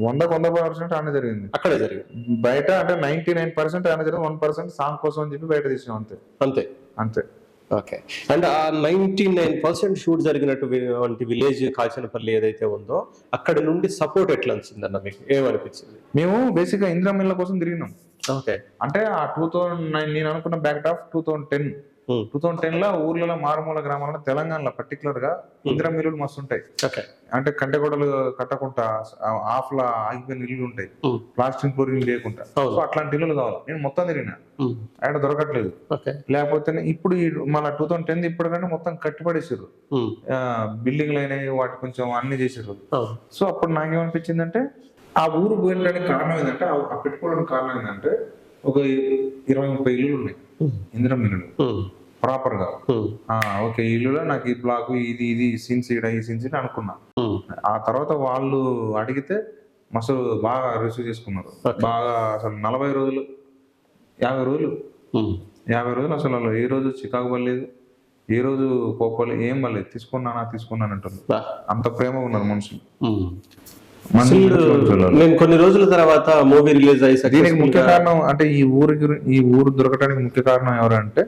వందకు వంద పర్సెంట్ ఆనే జరిగింది. అక్కడే జరిగింది. బయట అంటే నైన్టీ నైన్ పర్సెంట్ ఆనే జరిగింది వన్ పర్సెంట్ సాంగ్ కోసం అని చెప్పి బయట తీసినాం అంతే. అంతే. అంతే. Okay. And uh ninety nine percent shoot జరిగినటువంటి విలేజ్ కాచనపల్లి ఏదైతే ఉందో అక్కడ నుండి సపోర్ట్ ఎట్లా వచ్చిందన్న మీకు? ఏమనిపించింది? మేము బేసిక్గా ఇందిరా మిల్ల కోసం తిరిగినాం. ఓకే. అంటే ఆ టూ థౌసండ్ నైన్ నేను అనుకున్న backdrop two thousand ten. Two thousand టెన్లో ఊర్లలో మారుమూల గ్రామాలలో తెలంగాణలో పర్టికులర్గా ఇందిరా మిల్లులు మస్తు ఉంటాయి అంటే కంటెగొడలు కట్టకుండా ఆఫ్ లా ఆగిపోయిన ఇల్లులు ఉంటాయి. ప్లాస్టిక్ పూరింగ్ లేకుండా. సో అట్లాంటి ఇల్లులు కావాలి. నేను మొత్తం తిరిగినా. ఆయన దొరకట్లేదు. లేకపోతే ఇప్పుడు మళ్ళీ టూ థౌసండ్ టెన్ ఇప్పుడు కంటే మొత్తం కట్టిపడేసారు బిల్డింగ్లు అయినాయి వాటి కొంచెం అన్ని చేసారు సో అప్పుడు నాకేమనిపించిందంటే ఆ ఊరు పోయడానికి కారణం ఏంటంటే ఆ పెట్టుకోవడానికి కారణం ఏంటంటే ఒక ఇరవై ముప్పై ఇల్లులు ఉన్నాయి. ఇందిరం ఇల్లులు ప్రాపర్గా ఓకే ఇల్లులో నాకు ఈ బ్లాక్ ఇది ఇది సీన్స్ ఈడ ఈ సీన్స్ ఈడ అనుకున్నా. ఆ తర్వాత వాళ్ళు అడిగితే మస్తు బాగా రిసీవ్ చేసుకున్నారు. బాగా అసలు నలభై రోజులు యాభై రోజులు. యాభై రోజులు అసలు ఏ రోజు చికాకు పడలేదు ఏ రోజు కోపలేదు ఏం పడలేదు. తీసుకున్నానా తీసుకున్నాను అంటున్నారు. అంత ప్రేమ ఉన్నారు మనుషులు. నేను కొన్ని రోజుల తర్వాత మూవీ రిలీజ్ అయ్యి దీనికి ముఖ్య కారణం అంటే ఈ ఊరికి ఈ ఊరు దొరకడానికి ముఖ్య కారణం ఎవరంటే